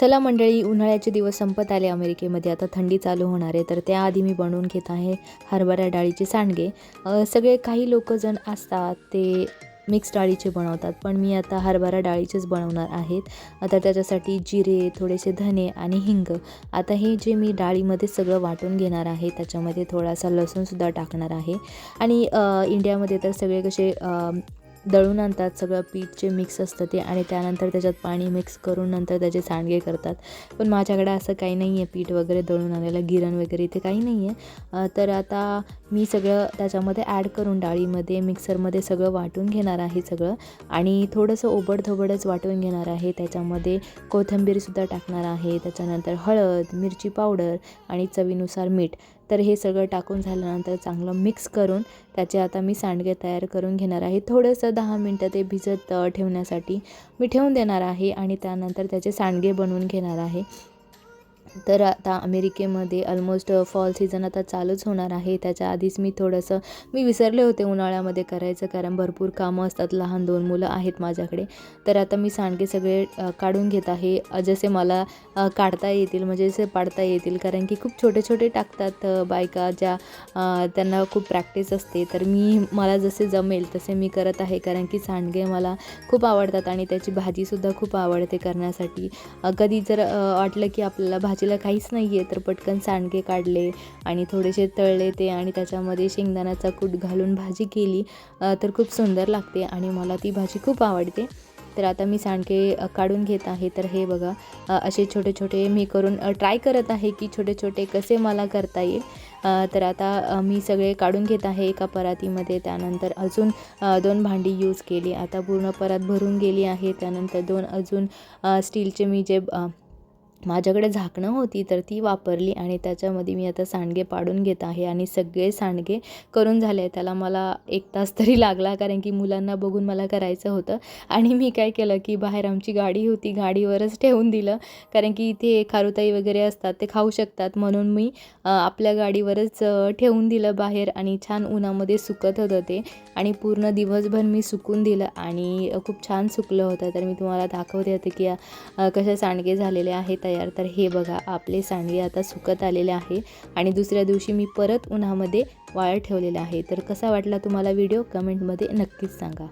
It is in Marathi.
चला मंडळी उन्हाळ्याचे दिवस संपत आले अमेरिकेमध्ये. आता थंडी चालू होणार आहे तर त्याआधी मी बनवून घेत आहे हरभरा डाळीचे सांडगे. सगळे काही लोक जण असतात ते मिक्स डाळीचे बनवतात पण मी आता हरभरा डाळीचेच बनवणार आहेत. आता त्याच्यासाठी जिरे थोडेसे धने आणि हिंग. आता हे जे मी डाळीमध्ये सगळं वाटून घेणार आहे त्याच्यामध्ये थोडासा लसूणसुद्धा टाकणार आहे. आणि इंडियामध्ये तर सगळे कसे दळून आणतात सगळं पीठ जे मिक्स असतं ते आणि त्यानंतर त्याच्यात पाणी मिक्स करून नंतर त्याचे सांडगे करतात. पण माझ्याकडे असं काही नाही आहे पीठ वगैरे दळून आणायला गिरण वगैरे इथे काही नाही आहे तर आता मी सगळं त्याच्यामध्ये ॲड करून डाळीमध्ये मिक्सरमध्ये सगळं वाटून घेणार आहे सगळं आणि थोडंसं ओबडधोबडच वाटून घेणार आहे. त्याच्यामध्ये कोथिंबीरसुद्धा टाकणार आहे. त्याच्यानंतर हळद मिरची पावडर आणि चवीनुसार मीठ. तर हे सगळं टाकून झाल्यानंतर चांगलं मिक्स करून त्याचे आता मी सांडगे तयार करून घेणार आहे. थोडंसं दहा मिनटं ते भिजत ठेवण्यासाठी मी ठेवून देणार आहे आणि त्यानंतर त्याचे सांडगे बनवून घेणार आहे. तर आता अमेरिकेमध्ये ऑलमोस्ट फॉल सीझन आता चालूच होणार आहे. त्याच्या आधीच मी थोडंसं मी विसरले होते उन्हाळ्यामध्ये करायचं कारण भरपूर कामं असतात. लहान दोन मुलं आहेत माझ्याकडे. तर आता मी सांडगे सगळे काढून घेत आहे. जसे मला काढता येतील म्हणजे जसे पाडता येतील. कारण की खूप छोटे छोटे टाकतात बायका ज्या त्यांना खूप प्रॅक्टिस असते. तर मी मला जसे जमेल तसे मी करत आहे. कारण की सांडगे मला खूप आवडतात आणि त्याची भाजीसुद्धा खूप आवडते करण्यासाठी. कधी जर वाटलं की आपल्याला भाजीला काहीच नाही आहे तर पटकन सांडगे काढले आणि थोडेसे तळले ते आणि त्याच्यामध्ये शेंगदाण्याचा कूट घालून भाजी केली. तर खूप सुंदर लागते आणि मला ती भाजी खूप आवडते. तर आता मी सांडगे काढून घेत आहे. तर हे बघा असे छोटे छोटे मी करून ट्राय करत आहे की छोटे छोटे कसे मला करता येईल. तर आता मी सगळे काढून घेत आहे एका परातीमध्ये. त्यानंतर अजून दोन भांडी यूज केली. आता पूर्ण परात भरून गेली आहे. त्यानंतर दोन अजून स्टीलचे मी जे माझ्याकडे झाकणं होती तर ती वापरली आणि त्याच्यामध्ये मी आता सांडगे पाडून घेत आहे आणि सगळे सांडगे करून झाले त्याला मला एक तास तरी लागला कारण की मुलांना बघून मला करायचं होतं. आणि मी काय केलं की बाहेर आमची गाडी होती गाडीवरच ठेवून दिलं कारण की इथे खारुताई वगैरे असतात ते खाऊ शकतात. म्हणून मी आपल्या गाडीवरच ठेवून दिलं बाहेर आणि छान उन्हामध्ये सुकत होतं ते. आणि पूर्ण दिवसभर मी सुकून दिलं आणि खूप छान सुकलं होतं. तर मी तुम्हाला दाखवते होते की कशा सांडगे झालेले आहेत. तयार. तर हे बघा आपले सांडगे आता सुकत आलेले आहे आणि दुसऱ्या दिवशी मी परत उन्हामध्ये वाळत ठेवलेलं आहे. तर कसा वाटला तुम्हाला व्हिडिओ? कमेंटमध्ये नक्कीच सांगा.